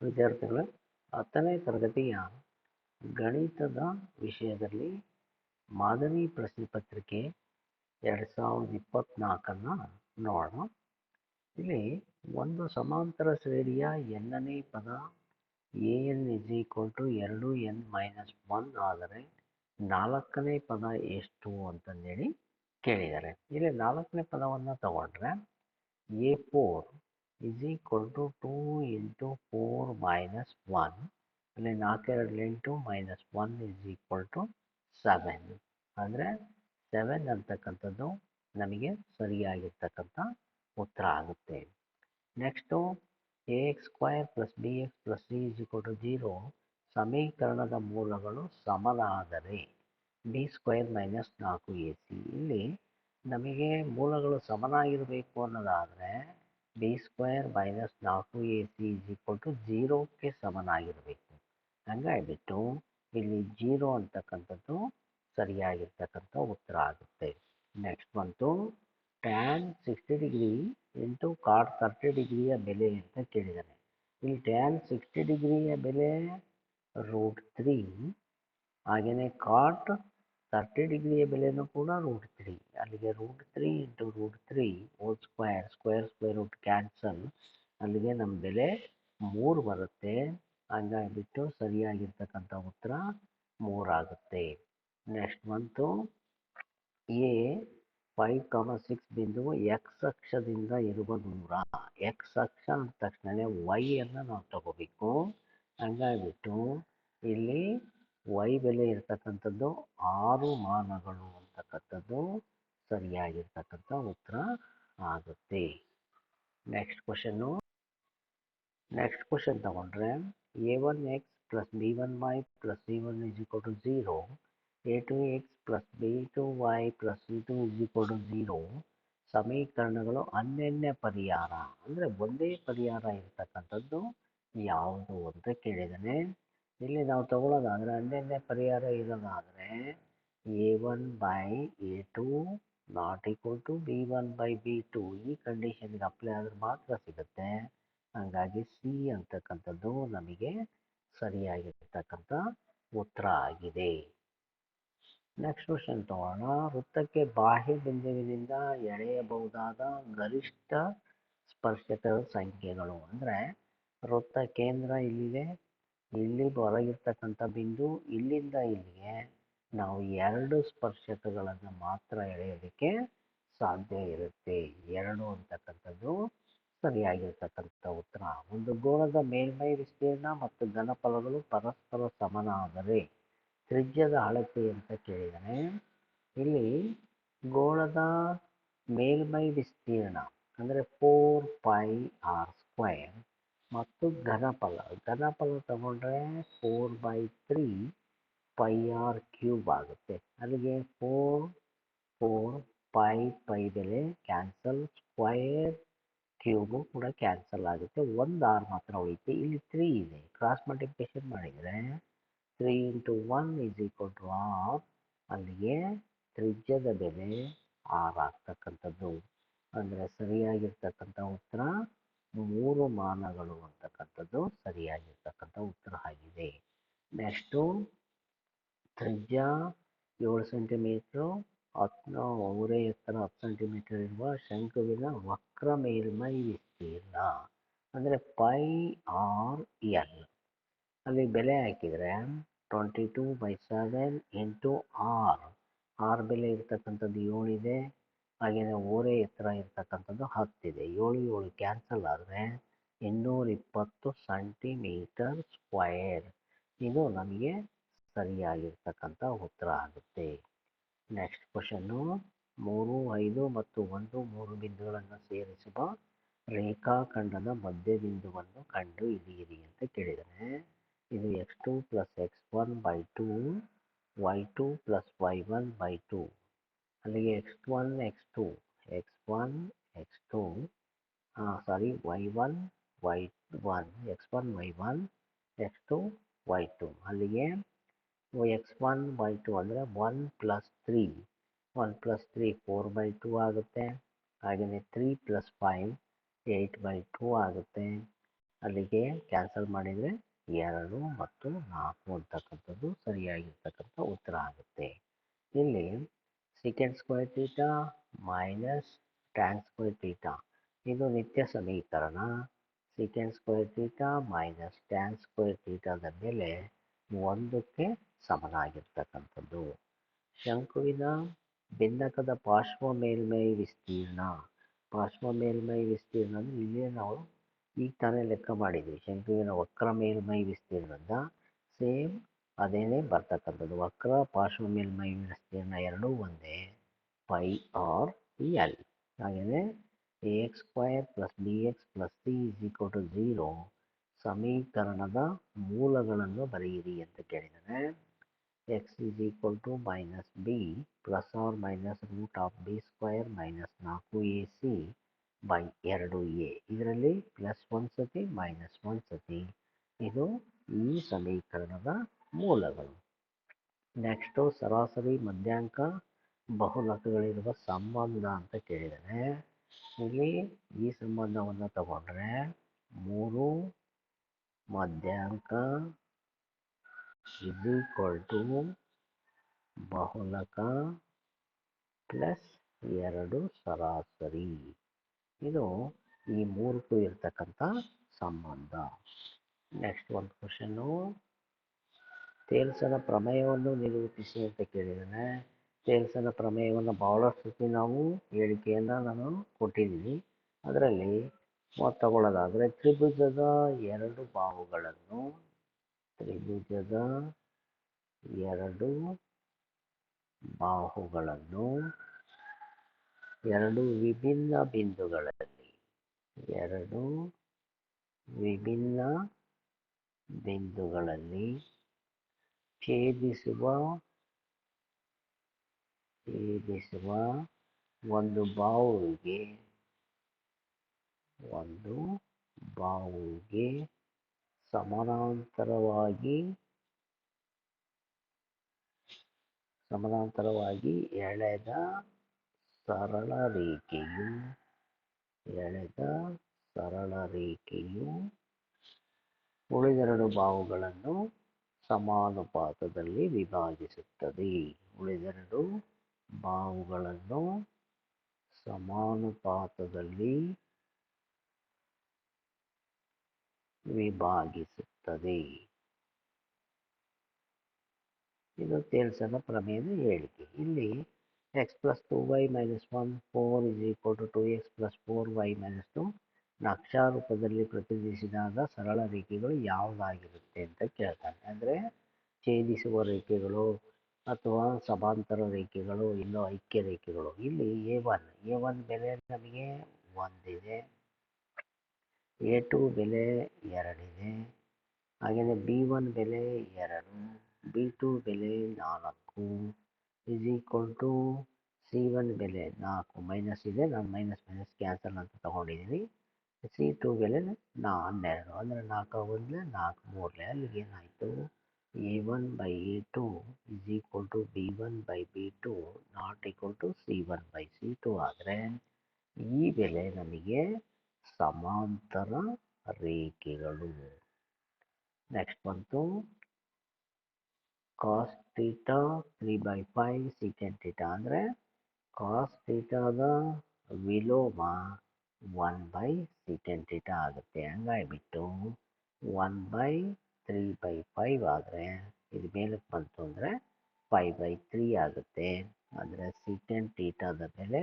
ವಿದ್ಯಾರ್ಥಿಗಳೇ ಹತ್ತನೇ ತರಗತಿಯ ಗಣಿತದ ವಿಷಯದಲ್ಲಿ ಮಾದರಿ ಪ್ರಶ್ನೆ ಪತ್ರಿಕೆ ಎರಡು ಸಾವಿರದ ಇಪ್ಪತ್ತ್ನಾಲ್ಕನ್ನು ನೋಡೋಣ. ಇಲ್ಲಿ ಒಂದು ಸಮಾಂತರ ಶ್ರೇಣಿಯ ಎನ್ನನೇ ಪದ a n is equal to ಎರಡು ಎನ್ ಮೈನಸ್ ಒನ್ ಆದರೆ ನಾಲ್ಕನೇ ಪದ ಎಷ್ಟು ಅಂತಂದೇಳಿ ಕೇಳಿದ್ದಾರೆ. ಇಲ್ಲಿ ನಾಲ್ಕನೇ ಪದವನ್ನು ತಗೊಂಡ್ರೆ a four is equal to two into four minus one ಅಲ್ಲಿ ನಾಲ್ಕೆರಡು ಎಂಟು minus one is equal to seven ಅಂದರೆ ಸೆವೆನ್ ಅಂತಕ್ಕಂಥದ್ದು ನಮಗೆ ಸರಿಯಾಗಿರ್ತಕ್ಕಂಥ ಉತ್ತರ ಆಗುತ್ತೆ. Next a x square plus b x plus c is equal to zero ಸಮೀಕರಣದ ಮೂಲಗಳು ಸಮನಾದರೆ ಬಿ ಸ್ಕ್ವಯರ್ ಮೈನಸ್ ನಾಲ್ಕು ಎ ಸಿ ಇಲ್ಲಿ ನಮಗೆ ಮೂಲಗಳು ಸಮನಾಗಿರಬೇಕು ಅನ್ನೋದಾದರೆ ಬಿ ಸ್ಕ್ವೇರ್ ಮೈನಸ್ ನಾಲ್ಕು a c is equal to ಜೀರೋಕ್ಕೆ ಸಮನಾಗಿರಬೇಕು. ಹಂಗಾಗಿಬಿಟ್ಟು ಇಲ್ಲಿ ಜೀರೋ ಅಂತಕ್ಕಂಥದ್ದು ಸರಿಯಾಗಿರ್ತಕ್ಕಂಥ ಉತ್ತರ ಆಗುತ್ತೆ. ನೆಕ್ಸ್ಟ್ ಬಂತು tan sixty degree into cot thirty ಡಿಗ್ರಿಯ ಬೆಲೆ ಅಂತ ಕೇಳಿದ್ದಾರೆ ಇಲ್ಲಿ ಟ್ಯಾನ್ ಸಿಕ್ಸ್ಟಿ ಡಿಗ್ರಿಯ ಬೆಲೆ ರೂಟ್ ತ್ರೀ ಹಾಗೆಯೇ ಕಾಟ್ ತರ್ಟಿ ಡಿಗ್ರಿಯ ಬೆಲೆನೂ ಕೂಡ ರೂಟ್ ತ್ರೀ ಅಲ್ಲಿಗೆ root three into root three whole square square square root cancel ಅಲ್ಲಿಗೆ ನಮ್ಮ ಬೆಲೆ ಮೂರು ಬರುತ್ತೆ. ಹಂಗಾಗಿಬಿಟ್ಟು ಸರಿಯಾಗಿರ್ತಕ್ಕಂಥ ಉತ್ತರ ಮೂರಾಗುತ್ತೆ ನೆಕ್ಸ್ಟ್ ಬಂತು ಎ ಫೈವ್ ಕಾಮ ಸಿಕ್ಸ್ ಬಿಂದು ಎಕ್ಸ್ ಅಕ್ಷದಿಂದ ಇರುವ ದೂರ ಎಕ್ಸ್ ಅಕ್ಷ ಅಂದ ತಕ್ಷಣ ವೈಯನ್ನು ನಾವು ತಗೋಬೇಕು. ಹಂಗಾಗಿಬಿಟ್ಟು ಇಲ್ಲಿ ವೈ ಬೆಲೆ ಇರ್ತಕ್ಕಂಥದ್ದು ಆರು ಮಾನಗಳು ಅಂತಕ್ಕಂಥದ್ದು ಸರಿಯಾಗಿರ್ತಕ್ಕಂಥ ಉತ್ತರ ಆಗುತ್ತೆ. ನೆಕ್ಸ್ಟ್ ಕ್ವಶನ್ನು ನೆಕ್ಸ್ಟ್ ಕ್ವಶನ್ ತಗೊಂಡ್ರೆ a one x plus b one y plus c one is equal to zero a two x plus b two y plus c two is equal to zero ಸಮೀಕರಣಗಳು ಅನ್ಯನ್ಯ ಪರಿಹಾರ. ಅಂದರೆ ಒಂದೇ ಪರಿಹಾರ ಇರತಕ್ಕಂಥದ್ದು ಯಾವುದು ಅಂತ ಕೇಳಿದ್ದಾನೆ. ಇಲ್ಲಿ ನಾವು ತಗೊಳ್ಳೋದಾದರೆ ಅಲ್ಲಿಂದೇ ಪರಿಹಾರ ಇರೋದಾದರೆ a one by a two not equal to b one by b two ಈ ಕಂಡೀಷನ್ಗೆ ಅಪ್ಲೈ ಆದರೆ ಮಾತ್ರ ಸಿಗುತ್ತೆ. ಹಾಗಾಗಿ ಸಿ ಅಂತಕ್ಕಂಥದ್ದು ನಮಗೆ ಸರಿಯಾಗಿರ್ತಕ್ಕಂಥ ಉತ್ತರ ಆಗಿದೆ. ನೆಕ್ಸ್ಟ್ ಕ್ವಶನ್ ತಗೋಣ. ವೃತ್ತಕ್ಕೆ ಬಾಹ್ಯ ಬಿಂದುವಿನಿಂದ ಎಳೆಯಬಹುದಾದ ಗರಿಷ್ಠ ಸ್ಪರ್ಶಕ ಸಂಖ್ಯೆಗಳು ಅಂದರೆ ವೃತ್ತ ಕೇಂದ್ರ ಇಲ್ಲಿದೆ ಇಲ್ಲಿ ಹೊರಗಿರ್ತಕ್ಕಂಥ ಬಿಂದು ಇಲ್ಲಿಂದ ಇಲ್ಲಿಗೆ ನಾವು ಎರಡು ಸ್ಪರ್ಶಕಗಳನ್ನು ಮಾತ್ರ ಎಳೆಯೋದಕ್ಕೆ ಸಾಧ್ಯ ಇರುತ್ತೆ. ಎರಡು ಅಂತಕ್ಕಂಥದ್ದು ಸರಿಯಾಗಿರ್ತಕ್ಕಂಥ ಉತ್ತರ. ಒಂದು ಗೋಳದ ಮೇಲ್ಮೈ ವಿಸ್ತೀರ್ಣ ಮತ್ತು ಘನಫಲಗಳು ಪರಸ್ಪರ ಸಮನಾದರೆ ತ್ರಿಜ್ಯದ ಅಳತೆ ಅಂತ ಕೇಳಿದರೆ ಇಲ್ಲಿ ಗೋಳದ ಮೇಲ್ಮೈ ವಿಸ್ತೀರ್ಣ ಅಂದರೆ ಫೋರ್ ಪೈ ಆರ್ ಸ್ಕ್ವಯರ್ ಮತ್ತು ಘನಫಲ. ಘನಫಲ ತಗೊಂಡ್ರೆ four by three pi r cube ಆಗುತ್ತೆ. ಅಲ್ಲಿಗೆ ಫೋರ್ ಫೋರ್ ಪೈ ಪೈ ಬೆಲೆ ಕ್ಯಾನ್ಸಲ್ ಸ್ಕ್ವಯರ್ ಕ್ಯೂಬು ಕೂಡ ಕ್ಯಾನ್ಸಲ್ ಆಗುತ್ತೆ. ಒಂದು ಆರ್ ಮಾತ್ರ ಉಳಿಯುತ್ತೆ. ಇಲ್ಲಿ ತ್ರೀ ಇದೆ. ಕ್ರಾಸ್ ಮಲ್ಟಿಪ್ಲಿಕೇಶನ್ ಮಾಡಿದರೆ three into one is equal to r ಅಲ್ಲಿಗೆ ತ್ರಿಜ್ಯದ ಬೆಲೆ ಆರ್ ಆಗ್ತಕ್ಕಂಥದ್ದು. ಅಂದರೆ ಸರಿಯಾಗಿರ್ತಕ್ಕಂಥ ಉತ್ತರ ಮೂರು ಮಾನಗಳು ಅಂತಕ್ಕಂಥದ್ದು ಸರಿಯಾಗಿರ್ತಕ್ಕಂಥ ಉತ್ತರ ಆಗಿದೆ. ನೆಕ್ಸ್ಟು ತ್ರಿಜ್ಯ ಏಳು ಸೆಂಟಿಮೀಟ್ರು ಹತ್ತು ಊರೇ ಎತ್ತರ ಹತ್ತು ಸೆಂಟಿಮೀಟರ್ ಇರುವ ಶಂಕುವಿನ ವಕ್ರ ಮೇಲ್ಮೈ ವಿಸ್ತೀರ್ಣ, ಅಂದರೆ ಪೈ ಆರ್ ಎಲ್ ಅಲ್ಲಿ ಬೆಲೆ ಹಾಕಿದರೆ twenty two by seven into r r ಬೆಲೆ ಇರ್ತಕ್ಕಂಥದ್ದು ಏಳಿದೆ ಹಾಗೆಯೇ ಓರೆ ಎತ್ತರ ಇರ್ತಕ್ಕಂಥದ್ದು ಹತ್ತಿದೆ. ಏಳು ಏಳು ಕ್ಯಾನ್ಸಲ್ ಆದರೆ ಇನ್ನೂರ ಇಪ್ಪತ್ತು ಸೆಂಟಿಮೀಟರ್ ಸ್ಕ್ವಯರ್ ಇದು ನಮಗೆ ಸರಿಯಾಗಿರ್ತಕ್ಕಂಥ ಉತ್ತರ ಆಗುತ್ತೆ. ನೆಕ್ಸ್ಟ್ ಕ್ವಶನ್ನು ಮೂರು, ಐದು ಮತ್ತು ಒಂದು, ಮೂರು ಬಿಂದುಗಳನ್ನು ಸೇರಿಸುವ ರೇಖಾಖಂಡದ ಮಧ್ಯ ಬಿಂದುವನ್ನು ಕಂಡು ಹಿಡಿಯಿರಿ ಅಂತ ಕೇಳಿದರೆ. ಇದು x two plus x one by two y two plus y one by two ಅಲ್ಲಿಗೆ x one x two x one x two sorry y one y one x one y one x two y two ಅಲ್ಲಿಗೆ X one Y two ಅಂದರೆ one plus three one plus three four by two ಆಗುತ್ತೆ. ಹಾಗೆಯೇ three plus five eight by two ಆಗುತ್ತೆ. ಅಲ್ಲಿಗೆ cancel ಮಾಡಿದರೆ ಎರಡು ಮತ್ತು ನಾಲ್ಕು ಅಂತಕ್ಕಂಥದ್ದು ಸರಿಯಾಗಿರ್ತಕ್ಕಂಥ ಉತ್ತರ ಆಗುತ್ತೆ. ಇಲ್ಲಿ second square theta minus tan square theta ಇದು ನಿತ್ಯ ಸಮೀಕರಣ. Second square theta minus tan square ತೀಟಾದ ಮೇಲೆ ಒಂದಕ್ಕೆ ಸಮನಾಗಿರ್ತಕ್ಕಂಥದ್ದು. ಶಂಕುವಿನ ಭಿನ್ನಕದ ಪಾರ್ಶ್ವ ಮೇಲ್ಮೈ ವಿಸ್ತೀರ್ಣ. ಪಾರ್ಶ್ವ ಮೇಲ್ಮೈ ವಿಸ್ತೀರ್ಣ ಇಲ್ಲೇ ನಾವು ಈಗ ತಾನೇ ಲೆಕ್ಕ ಮಾಡಿದ್ವಿ. ಶಂಕುವಿನ ವಕ್ರ ಮೇಲ್ಮೈ ವಿಸ್ತೀರ್ಣದ ಸೇಮ್ ಅದೇನೇ ಬರ್ತಕ್ಕಂಥದ್ದು, ವಕ್ರ ಪಾರ್ಶ್ವ ಮೇಲ್ಮೈ ವಿಸ್ತೀರ್ಣ ಎರಡೂ ಒಂದೇ ಪೈ ಆರ್ ಎಲ್. ಹಾಗೆಯೇ a x square plus b x plus c is equal to zero ಸಮೀಕರಣದ ಮೂಲಗಳನ್ನು ಬರೆಯಿರಿ ಅಂತ ಕೇಳಿದರೆ x is equal to minus b plus or minus root of b square minus ನಾಲ್ಕು ಎ ಸಿ ಬೈ ಎರಡು A. ಇದರಲ್ಲಿ plus ಒಂದು ಸತಿ ಮೈನಸ್ ಒಂದು ಸತಿ. ಇದು ಈ ಸಮೀಕರಣದ ಮೂಲಗಳು. ನೆಕ್ಸ್ಟು ಸರಾಸರಿ ಮಧ್ಯಾಂಕ ಬಹುಲಕಗಳಿರುವ ಸಂಬಂಧ ಅಂತ ಕೇಳಿದರೆ, ಇಲ್ಲಿ ಈ ಸಂಬಂಧವನ್ನು ತಗೊಂಡ್ರೆ ಮೂರು ಮಧ್ಯಾಂಕ ಇಸ್ ಟು ಬಹುಲಕ ಪ್ಲಸ್ ಎರಡು ಸರಾಸರಿ. ಇದು ಈ ಮೂರಕ್ಕೂ ಇರ್ತಕ್ಕಂಥ ಸಂಬಂಧ. ನೆಕ್ಸ್ಟ್ ಒಂದು ಕ್ವಶನ್ನು ತೇಲ್ಸನ ಪ್ರಮೇಯವನ್ನು ನಿರೂಪಿಸಿ ಅಂತ ಕೇಳಿದರೆ ತೇಲ್ಸನ ಪ್ರಮೇಯವನ್ನು ಬಹಳಷ್ಟು ಸತಿ ನಾವು ಹೇಳಿಕೆಯನ್ನು ನಾನು ಕೊಟ್ಟಿದ್ದೀನಿ. ಅದರಲ್ಲಿ ತಗೊಳ್ಳೋದಾದರೆ ತ್ರಿಭುಜದ ಎರಡು ಬಾಹುಗಳನ್ನು ತ್ರಿಭುಜದ ಎರಡು ಬಾಹುಗಳನ್ನು, ಎರಡು ವಿಭಿನ್ನ ಬಿಂದುಗಳಲ್ಲಿ, ಎರಡು ವಿಭಿನ್ನ ಬಿಂದುಗಳಲ್ಲಿ ಛೇದಿಸುವ ಛೇದಿಸುವ ಒಂದು ಬಾವುಗೆ ಒಂದು ಬಾವುಗೆ ಸಮಾನಾಂತರವಾಗಿ ಸಮಾನಾಂತರವಾಗಿ ಎಳೆದ ಸರಳ ರೇಖೆಯು ಎಳೆದ ಸರಳ ರೇಖೆಯು ಉಳಿದೆರಡು ಬಾಹುಗಳನ್ನು ಸಮಾನುಪಾತದಲ್ಲಿ ವಿಭಾಗಿಸುತ್ತದೆ ಉಳಿದೆರಡು ಬಾವುಗಳನ್ನು ಸಮಾನುಪಾತದಲ್ಲಿ ವಿಭಾಗಿಸುತ್ತದೆ ಇದು ತೇಲ್ಸನ ಪ್ರಮೇಯದ ಹೇಳಿಕೆ. ಇಲ್ಲಿ x plus two y minus one four is equal to two x plus four y minus two ನಕ್ಷಾರೂಪದಲ್ಲಿ ಪ್ರತಿನಿಧಿಸಿದಾಗ ಸರಳ ರೇಖೆಗಳು ಯಾವುದಾಗಿರುತ್ತೆ ಅಂತ ಕೇಳ್ತಾನೆ ಅಂದರೆ ಛೇದಿಸುವ ರೇಖೆಗಳು ಅಥವಾ ಸಮಾಂತರ ರೇಖೆಗಳು ಇಲ್ಲೋ ಐಕ್ಯ ರೇಖೆಗಳು. ಇಲ್ಲಿ ಎ ಒನ್ ಎ ಒನ್ ಬೆಲೆ ನಮಗೆ ಒಂದಿದೆ. ಎ ಟು ಬೆಲೆ ಎರಡಿದೆ. ಹಾಗೆಯೇ ಬಿ ಒನ್ ಬೆಲೆ ಎರಡು ಬಿ ಟು ಬೆಲೆ ನಾಲ್ಕು is equal to c one ಬೆಲೆ ನಾಲ್ಕು. ಮೈನಸ್ ಇದೆ, ನಾನು ಮೈನಸ್ ಮೈನಸ್ ಕ್ಯಾನ್ಸಲ್ ಅಂತ ತೊಗೊಂಡಿದ್ದೀನಿ. ಸಿ ಟು ಬೆಲೆ ನಾ ಹನ್ನೆರಡು ಅಂದರೆ ನಾಲ್ಕು ಒಂದ್ಲೆ ನಾಲ್ಕು ಮೂರಲೆ ಅಲ್ಲಿಗೆ ಏನಾಯಿತು A one by A two is equal to B one by B two not equal to C one by C two ಆದರೆ ಈ ಬೆಲೆ ನಮಗೆ ಸಮಾಂತರ ರೇಖೆಗಳು ನೆಕ್ಸ್ಟ್ ಬಂತು cos theta three by five secant theta ಅಂದರೆ ಕಾಸ್ ಥೀಟಾದ ವಿಲೋಮ ಒನ್ ಬೈ ಸೀಕೆಂಡ್ ತೀಟಾ ಆಗುತ್ತೆ. ಹಂಗಾಗ್ಬಿಟ್ಟು one by three by five ಆದರೆ ಇದು ಮೇಲಕ್ಕೆ ಬಂತು ಅಂದರೆ ಫೈವ್ ಬೈ ತ್ರೀ ಆಗುತ್ತೆ. ಅಂದರೆ ಸೀಕೆಂಡ್ ತೀಟಾದ ಬೆಲೆ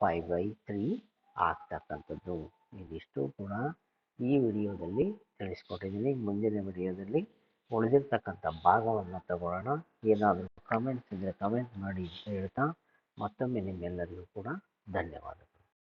ಫೈವ್ ಬೈ ತ್ರೀ ಆಗ್ತಕ್ಕಂಥದ್ದು. ಇದಿಷ್ಟು ಕೂಡ ಈ ವಿಡಿಯೋದಲ್ಲಿ ತಿಳಿಸ್ಕೊಟ್ಟಿದ್ದೀನಿ. ಮುಂದಿನ ವಿಡಿಯೋದಲ್ಲಿ ಉಳಿದಿರ್ತಕ್ಕಂಥ ಭಾಗವನ್ನು ತಗೊಳ್ಳೋಣ. ಏನಾದರೂ ಕಮೆಂಟ್ಸ್ ಇದ್ದರೆ ಕಮೆಂಟ್ ಮಾಡಿ ಅಂತ ಹೇಳ್ತಾ ಮತ್ತೊಮ್ಮೆ ನಿಮ್ಮೆಲ್ಲರಿಗೂ ಕೂಡ ಧನ್ಯವಾದ